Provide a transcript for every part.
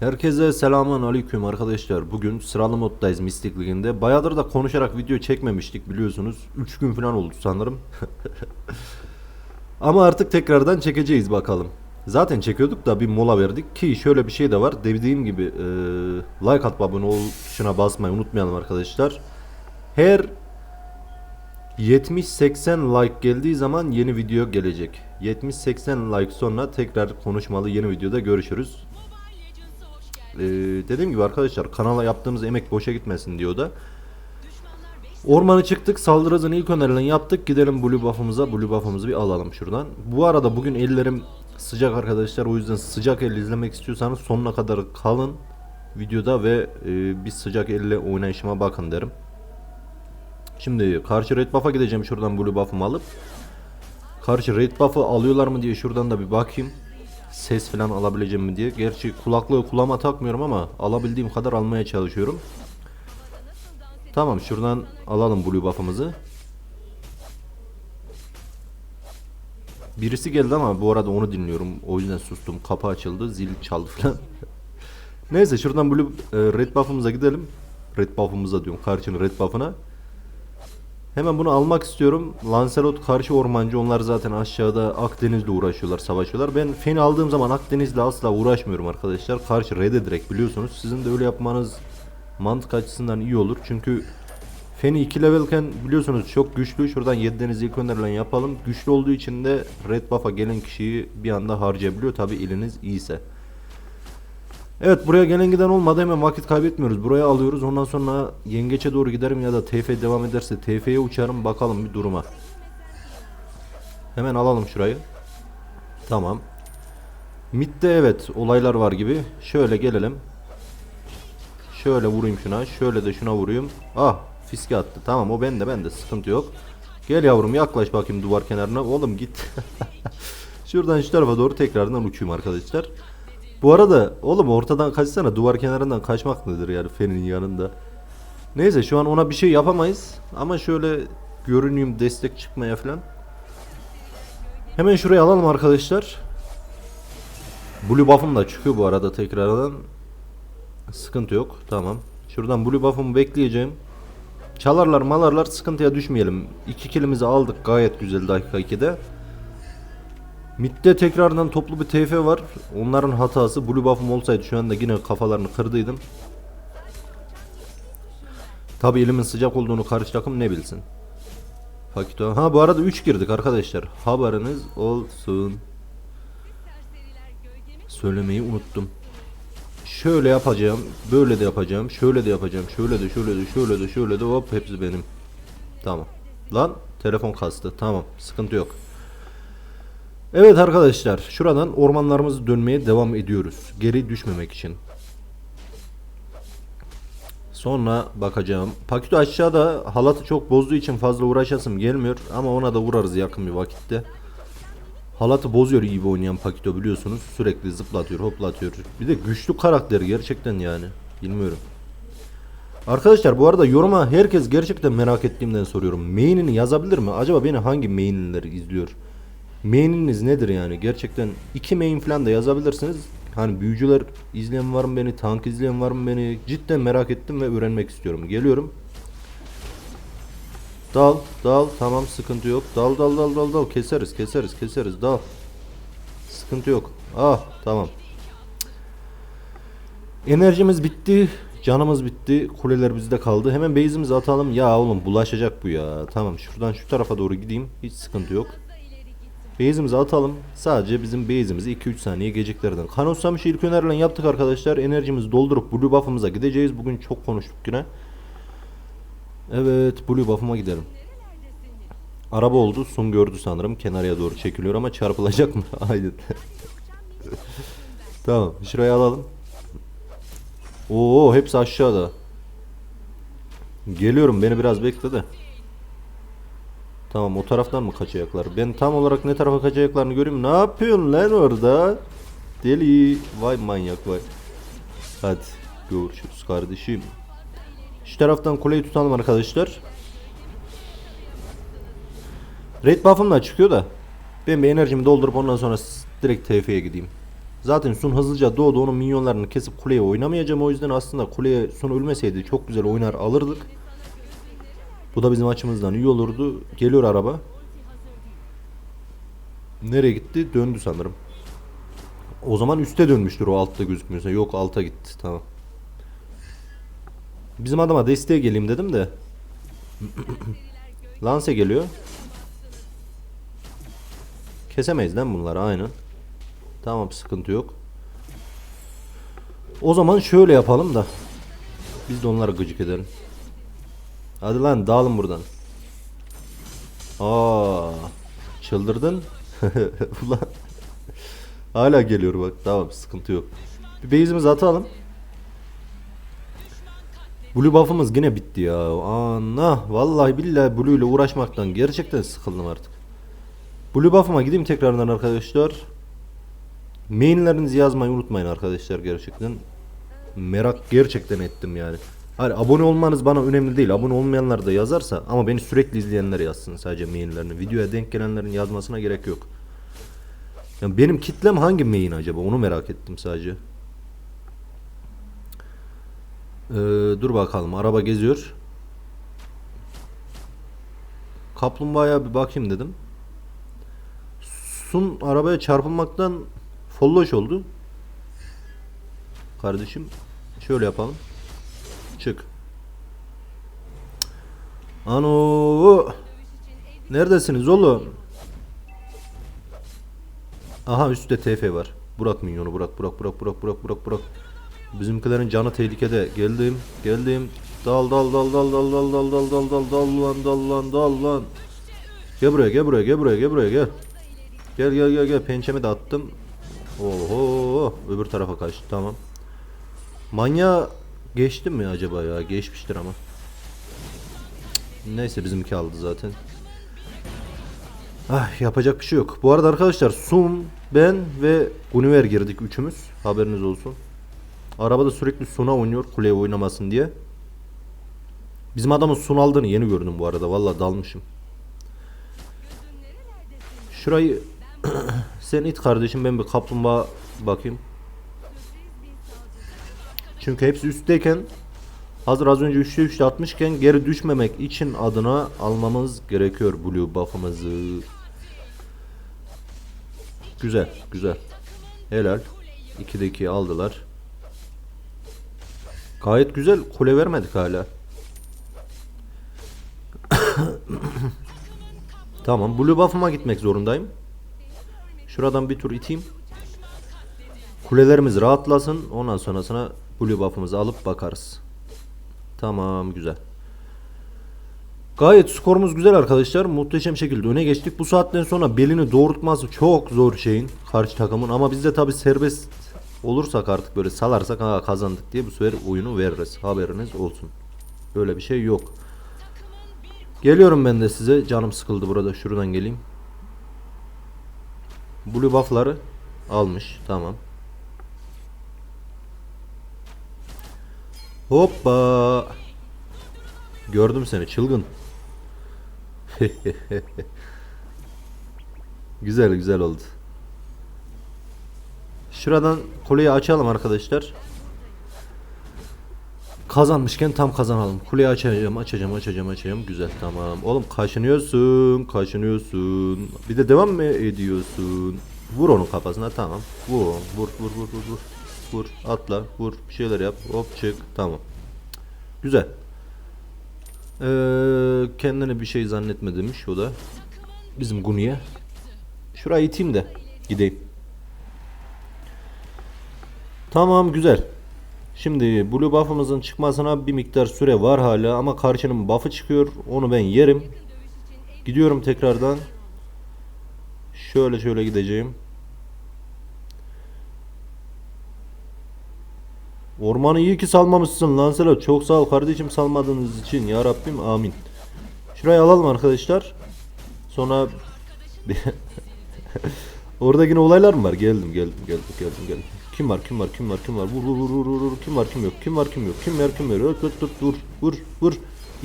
Herkese selamun aleyküm arkadaşlar. Bugün sıralı moddayız Mystic Lig'inde. Bayağıdır da konuşarak video çekmemiştik biliyorsunuz. 3 gün falan oldu sanırım. Ama artık tekrardan çekeceğiz bakalım. Zaten çekiyorduk da bir mola verdik ki şöyle bir şey de var. Dediğim gibi e, like atıp abone ol tuşuna basmayı unutmayalım arkadaşlar. Her 70-80 like geldiği zaman yeni video gelecek. 70-80 like sonra tekrar konuşmalı yeni videoda görüşürüz. Ee, dediğim gibi arkadaşlar kanala yaptığımız emek boşa gitmesin diyor da. Ormanı çıktık saldırı hızını ilk önerilen yaptık gidelim blue buff'ımıza blue buff'ımızı bir alalım şuradan. Bu arada bugün ellerim sıcak arkadaşlar o yüzden sıcak elle izlemek istiyorsanız sonuna kadar kalın videoda ve e, bir sıcak elle oynayışıma bakın derim. Şimdi karşı red buff'a gideceğim şuradan blue buff'ımı alıp. Karşı red buff'ı alıyorlar mı diye şuradan da bir bakayım. Ses falan alabileceğim mi diye. Gerçi kulaklığı kulağıma takmıyorum ama alabildiğim kadar almaya çalışıyorum. Tamam şuradan alalım blue buff'ımızı. Birisi geldi ama bu arada onu dinliyorum. O yüzden sustum. Kapı açıldı. Zil çaldı falan. Neyse şuradan blue e, red buff'ımıza gidelim. Red buff'ımıza diyorum. Karşının red buff'ına. Hemen bunu almak istiyorum. Lancelot karşı ormancı. Onlar zaten aşağıda Akdeniz'le uğraşıyorlar, savaşıyorlar. Ben Fen'i aldığım zaman Akdeniz'le asla uğraşmıyorum arkadaşlar. Karşı Red'e direkt biliyorsunuz. Sizin de öyle yapmanız mantık açısından iyi olur. Çünkü Fen'i 2 levelken biliyorsunuz çok güçlü. Şuradan 7 deniz ilk önerilen yapalım. Güçlü olduğu için de Red Buff'a gelen kişiyi bir anda harcayabiliyor. Tabi eliniz iyiyse. Evet buraya gelen giden olmadı hemen vakit kaybetmiyoruz. Buraya alıyoruz ondan sonra yengeçe doğru giderim ya da TF devam ederse TF'ye uçarım bakalım bir duruma. Hemen alalım şurayı. Tamam. Mid'de evet olaylar var gibi. Şöyle gelelim. Şöyle vurayım şuna. Şöyle de şuna vurayım. Ah fiske attı. Tamam o bende bende sıkıntı yok. Gel yavrum yaklaş bakayım duvar kenarına. Oğlum git. Şuradan şu tarafa doğru tekrardan uçayım arkadaşlar. Bu arada oğlum ortadan kaçsana duvar kenarından kaçmak nedir yani fenin yanında. Neyse şu an ona bir şey yapamayız ama şöyle görüneyim destek çıkmaya falan. Hemen şuraya alalım arkadaşlar. Blue buff'ım da çıkıyor bu arada tekrardan. Sıkıntı yok tamam. Şuradan blue buff'ımı bekleyeceğim. Çalarlar malarlar sıkıntıya düşmeyelim. İki kilimizi aldık gayet güzel dakika 2'de. Mid'de tekrardan toplu bir TF var. Onların hatası. Blue buff'um olsaydı şu anda yine kafalarını kırdıydım. Tabi elimin sıcak olduğunu karşı takım ne bilsin. Fakito. Ha bu arada 3 girdik arkadaşlar. Haberiniz olsun. Söylemeyi unuttum. Şöyle yapacağım. Böyle de yapacağım. Şöyle de yapacağım. Şöyle de şöyle de şöyle de şöyle de hop hepsi benim. Tamam. Lan telefon kastı. Tamam. Sıkıntı yok. Evet arkadaşlar şuradan ormanlarımızı dönmeye devam ediyoruz. Geri düşmemek için. Sonra bakacağım. Pakito aşağıda halatı çok bozduğu için fazla uğraşasım gelmiyor. Ama ona da vurarız yakın bir vakitte. Halatı bozuyor iyi bir oynayan Pakito biliyorsunuz. Sürekli zıplatıyor hoplatıyor. Bir de güçlü karakter gerçekten yani. Bilmiyorum. Arkadaşlar bu arada yoruma herkes gerçekten merak ettiğimden soruyorum. Main'ini yazabilir mi? Acaba beni hangi main'ler izliyor? Main'iniz nedir yani? Gerçekten iki main falan da yazabilirsiniz. Hani büyücüler izleyen var mı beni? Tank izleyen var mı beni? Cidden merak ettim ve öğrenmek istiyorum. Geliyorum. Dal, dal. Tamam sıkıntı yok. Dal, dal, dal, dal, dal. Keseriz, keseriz, keseriz. Dal. Sıkıntı yok. Ah, tamam. Enerjimiz bitti. Canımız bitti. Kuleler bizde kaldı. Hemen base'imizi atalım. Ya oğlum bulaşacak bu ya. Tamam şuradan şu tarafa doğru gideyim. Hiç sıkıntı yok. Base'imizi atalım. Sadece bizim base'imizi 2-3 saniye geciktirdim. Kanoslamış ilk önerilen yaptık arkadaşlar. Enerjimizi doldurup blue buff'ımıza gideceğiz. Bugün çok konuştuk yine. Evet blue buff'ıma gidelim. Araba oldu. Sun gördü sanırım. Kenarıya doğru çekiliyor ama çarpılacak mı? Aynen. tamam. Şuraya alalım. Oo hepsi aşağıda. Geliyorum. Beni biraz bekle de. Tamam o taraftan mı kaçacaklar? Ben tam olarak ne tarafa kaçacaklarını göreyim. Ne yapıyorsun lan orada? Deli. Vay manyak vay. Hadi görüşürüz kardeşim. Şu taraftan kuleyi tutalım arkadaşlar. Red buff'ım da çıkıyor da. Ben bir enerjimi doldurup ondan sonra direkt TF'ye gideyim. Zaten Sun hızlıca doğdu onun minyonlarını kesip kuleye oynamayacağım. O yüzden aslında kuleye Sun ölmeseydi çok güzel oynar alırdık. Bu da bizim açımızdan iyi olurdu. Geliyor araba. Nereye gitti? Döndü sanırım. O zaman üste dönmüştür o altta gözükmüyorsa. Yok alta gitti. Tamam. Bizim adama desteğe geleyim dedim de. Lance geliyor. Kesemeyiz lan bunları aynen. Tamam sıkıntı yok. O zaman şöyle yapalım da. Biz de onları gıcık edelim. Hadi lan dağılın buradan. Aa, çıldırdın. Ulan. Hala geliyor bak. Tamam sıkıntı yok. Bir base'imizi atalım. Blue buff'ımız yine bitti ya. Ana vallahi billahi Blue ile uğraşmaktan gerçekten sıkıldım artık. Blue buff'ıma gideyim tekrardan arkadaşlar. Mainlerinizi yazmayı unutmayın arkadaşlar gerçekten. Merak gerçekten ettim yani. Hani abone olmanız bana önemli değil. Abone olmayanlar da yazarsa ama beni sürekli izleyenler yazsın sadece mainlerini. Videoya denk gelenlerin yazmasına gerek yok. Yani benim kitlem hangi main acaba? Onu merak ettim sadece. Ee, dur bakalım. Araba geziyor. Kaplumbağaya bir bakayım dedim. Sun arabaya çarpılmaktan folloş oldu. Kardeşim şöyle yapalım. Çık. Ano. Neredesiniz oğlum? Aha üstte TF var. Burak minyonu Burak Burak Burak Burak Burak Burak Burak. Bizimkilerin canı tehlikede. Geldim. Geldim. Dal dal dal dal dal dal dal dal dal dal dal lan dal lan dal lan. Gel buraya gel buraya gel buraya gel buraya gel. Gel gel gel gel pençemi de attım. Oho öbür tarafa kaçtı tamam. Manya geçti mi acaba ya? Geçmiştir ama. Neyse bizimki aldı zaten. Ah yapacak bir şey yok. Bu arada arkadaşlar Sum, ben ve Univer girdik üçümüz. Haberiniz olsun. Arabada sürekli Sun'a oynuyor kuleye oynamasın diye. Bizim adamın Sun aldığını yeni gördüm bu arada. Vallahi dalmışım. Şurayı sen it kardeşim ben bir kaplumbağa bakayım. Çünkü hepsi üstteyken hazır az önce 3'te 3'te atmışken geri düşmemek için adına almamız gerekiyor blue buff'ımızı. Güzel, güzel. Helal. 2'de 2 aldılar. Gayet güzel. Kule vermedik hala. tamam. Blue buff'ıma gitmek zorundayım. Şuradan bir tur iteyim. Kulelerimiz rahatlasın. Ondan sonrasına blue buff'ımızı alıp bakarız. Tamam güzel. Gayet skorumuz güzel arkadaşlar. Muhteşem şekilde öne geçtik. Bu saatten sonra belini doğrultması çok zor şeyin karşı takımın. Ama biz de tabi serbest olursak artık böyle salarsak ha kazandık diye bu sefer oyunu veririz. Haberiniz olsun. Böyle bir şey yok. Geliyorum ben de size. Canım sıkıldı burada. Şuradan geleyim. Blue buff'ları almış. Tamam. Hoppa. Gördüm seni çılgın. güzel güzel oldu. Şuradan kuleyi açalım arkadaşlar. Kazanmışken tam kazanalım. Kuleyi açacağım, açacağım, açacağım, açacağım. Güzel, tamam. Oğlum kaşınıyorsun, kaşınıyorsun. Bir de devam mı ediyorsun? Vur onun kafasına, tamam. Vur, vur, vur, vur, vur, vur. Vur, atla, vur, bir şeyler yap. Hop çık, tamam. Güzel. Ee, kendine bir şey zannetme demiş o da. Bizim Guni'ye. Şurayı iteyim de gideyim. Tamam güzel. Şimdi blue buff'ımızın çıkmasına bir miktar süre var hala ama karşının buff'ı çıkıyor. Onu ben yerim. Gidiyorum tekrardan. Şöyle şöyle gideceğim. Ormanı iyi ki salmamışsın Lancelot. Çok sağ ol kardeşim salmadığınız için. Ya Rabbim amin. Şurayı alalım arkadaşlar. Sonra Orada yine olaylar mı var? Geldim geldim geldim geldim geldim. Kim var kim var kim var kim var? Vur vur vur vur vur. Kim var kim yok? Kim var kim yok? Kim var kim var? Öt öt öt vur vur vur.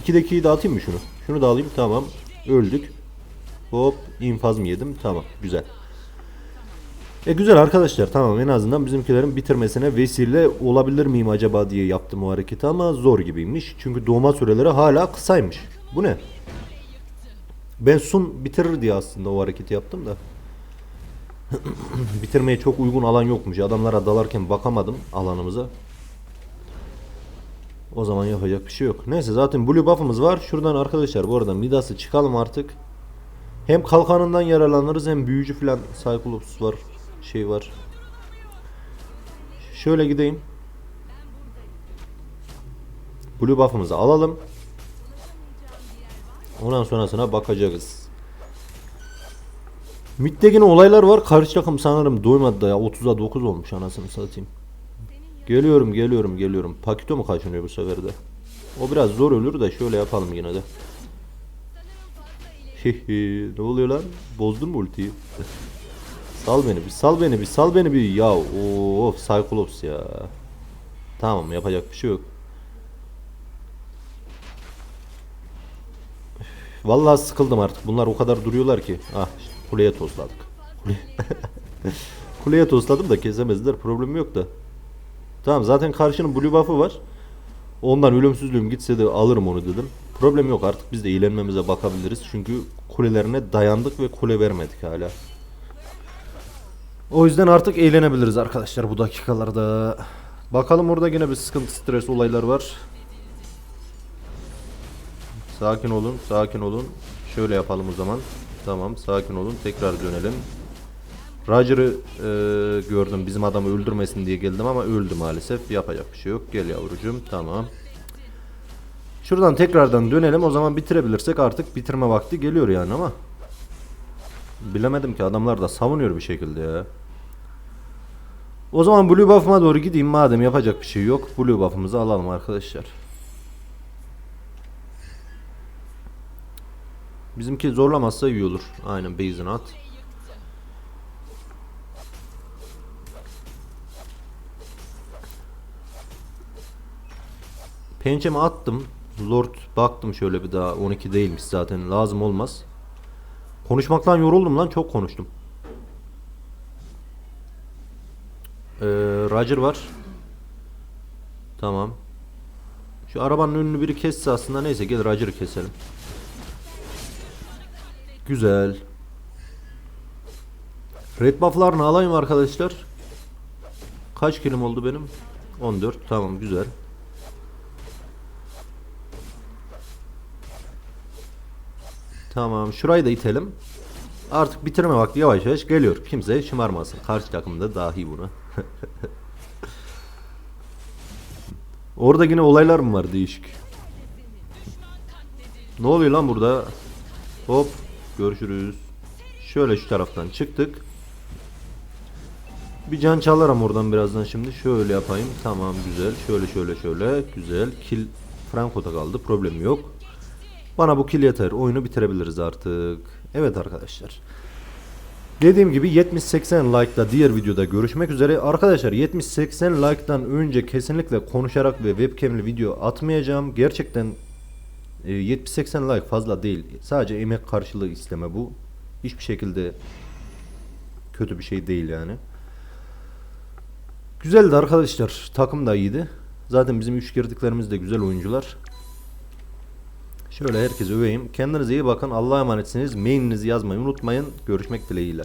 2'de 2'yi dağıtayım mı şunu? Şunu da alayım tamam. Öldük. Hop infaz mı yedim? Tamam güzel. E güzel arkadaşlar tamam en azından bizimkilerin bitirmesine vesile olabilir miyim acaba diye yaptım o hareketi ama zor gibiymiş. Çünkü doğma süreleri hala kısaymış. Bu ne? Ben Sun bitirir diye aslında o hareketi yaptım da. Bitirmeye çok uygun alan yokmuş. Adamlara dalarken bakamadım alanımıza. O zaman yapacak bir şey yok. Neyse zaten blue buff'ımız var. Şuradan arkadaşlar bu arada Midas'ı çıkalım artık. Hem kalkanından yararlanırız hem büyücü falan Cyclops var. Şey var. Şöyle gideyim. Blue buff'ımızı alalım. Ondan sonrasına bakacağız. Mid'de yine olaylar var. Karşı takım sanırım doymadı da ya. 30'a 9 olmuş anasını satayım. Geliyorum geliyorum geliyorum. Pakito mu kaçınıyor bu sefer de? O biraz zor ölür de şöyle yapalım yine de. Hihi ne oluyor lan? Bozdun mu ultiyi? Sal beni bir sal beni bir sal beni bir ya of Cyclops ya. Tamam yapacak bir şey yok. Vallahi sıkıldım artık. Bunlar o kadar duruyorlar ki. Ah işte kuleye tosladık. Kule- kuleye tosladım da kesemezler. Problem yok da. Tamam zaten karşının blue buff'ı var. Ondan ölümsüzlüğüm gitse de alırım onu dedim. Problem yok artık biz de eğlenmemize bakabiliriz. Çünkü kulelerine dayandık ve kule vermedik hala. O yüzden artık eğlenebiliriz arkadaşlar bu dakikalarda. Bakalım orada yine bir sıkıntı stres olaylar var. Sakin olun, sakin olun. Şöyle yapalım o zaman. Tamam, sakin olun. Tekrar dönelim. Roger'ı e, gördüm. Bizim adamı öldürmesin diye geldim ama öldü maalesef. Yapacak bir şey yok. Gel yavrucuğum. Tamam. Şuradan tekrardan dönelim. O zaman bitirebilirsek artık bitirme vakti geliyor yani ama. Bilemedim ki adamlar da savunuyor bir şekilde ya. O zaman Blue Buff'ıma doğru gideyim madem yapacak bir şey yok. Blue Buff'ımızı alalım arkadaşlar. Bizimki zorlamazsa iyi olur. Aynen base'ini at. Pençemi attım. Lord baktım şöyle bir daha 12 değilmiş zaten lazım olmaz. Konuşmaktan yoruldum lan çok konuştum. Ee, Roger var. Tamam. Şu arabanın önünü biri kesse aslında neyse gel Roger'ı keselim. Güzel. Red buff'larını alayım arkadaşlar. Kaç kilim oldu benim? 14. Tamam güzel. Tamam şurayı da itelim. Artık bitirme vakti yavaş yavaş geliyor. Kimse şımarmasın. Karşı takımda dahi buna. Orada yine olaylar mı var değişik? Ne oluyor lan burada? Hop görüşürüz. Şöyle şu taraftan çıktık. Bir can çalarım oradan birazdan şimdi. Şöyle yapayım. Tamam güzel. Şöyle şöyle şöyle. Güzel. Kill Franco'da kaldı. Problem yok. Bana bu kill yeter. Oyunu bitirebiliriz artık. Evet arkadaşlar. Dediğim gibi 70-80 like'da diğer videoda görüşmek üzere. Arkadaşlar 70-80 like'dan önce kesinlikle konuşarak ve webcam'li video atmayacağım. Gerçekten e, 70-80 like fazla değil. Sadece emek karşılığı isteme bu. Hiçbir şekilde kötü bir şey değil yani. Güzeldi arkadaşlar. Takım da iyiydi. Zaten bizim üç girdiklerimiz de güzel oyuncular. Şöyle herkese öveyim. Kendinize iyi bakın. Allah'a emanetsiniz. Mailinizi yazmayı unutmayın. Görüşmek dileğiyle.